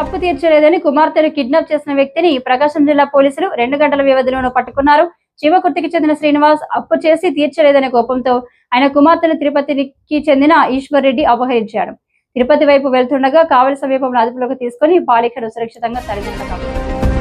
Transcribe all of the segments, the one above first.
అప్పు తీర్చలేదని కుమార్తెను కిడ్నాప్ చేసిన వ్యక్తిని ప్రకాశం జిల్లా పోలీసులు రెండు గంటల వ్యవధిలోనూ పట్టుకున్నారు. శివకుర్తికి చెందిన శ్రీనివాస్ అప్పు చేసి తీర్చలేదనే కోపంతో ఆయన కుమార్తెను తిరుపతికి చెందిన ఈశ్వర్ రెడ్డి అపహరించాడు. తిరుపతి వైపు వెళ్తుండగా కావలి సమీపంలో అదుపులోకి తీసుకుని బాలికను సురక్షితంగా తరలించారు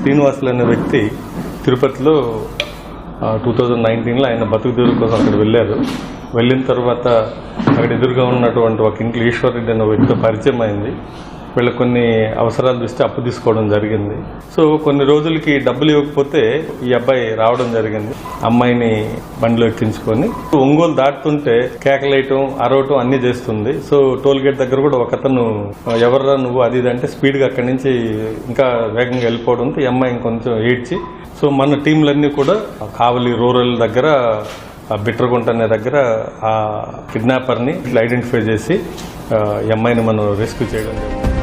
శ్రీనివాసులు అనే వ్యక్తి తిరుపతిలో టూ థౌజండ్ నైన్టీన్లో ఆయన బతుకు తెరువు కోసం అక్కడ వెళ్ళారు. వెళ్ళిన తర్వాత అక్కడ ఎదురుగా ఉన్నటువంటి ఒక ఇంట్లో ఈశ్వర్ రెడ్డి అనే వ్యక్తితో పరిచయం అయింది. వీళ్ళు కొన్ని అవసరాల దృష్టి అప్పు తీసుకోవడం జరిగింది. సో కొన్ని రోజులకి డబ్బులు ఇవ్వకపోతే ఈ అబ్బాయి రావడం జరిగింది. అమ్మాయిని బండిలో ఎక్కించుకొని. ఒంగోలు దాటుతుంటే కేకలేయటం అరవటం అన్ని చేస్తుంది. సో టోల్ గేట్ దగ్గర కూడా ఒకతను ఎవర్రా నువ్వు? అది ఇది అంటే స్పీడ్గా అక్కడి నుంచి ఇంకా వేగంగా వెళ్ళిపోవడంతో ఈ అమ్మాయి ఇంకొంచెం ఏడ్చి. సో మన టీంలన్నీ కూడా కావలి రూరల్ దగ్గర బిట్రగుంట అనే దగ్గర ఆ కిడ్నాపర్ని ఐడెంటిఫై చేసి ఈ అమ్మాయిని మనం రెస్క్యూ చేయడం జరిగింది.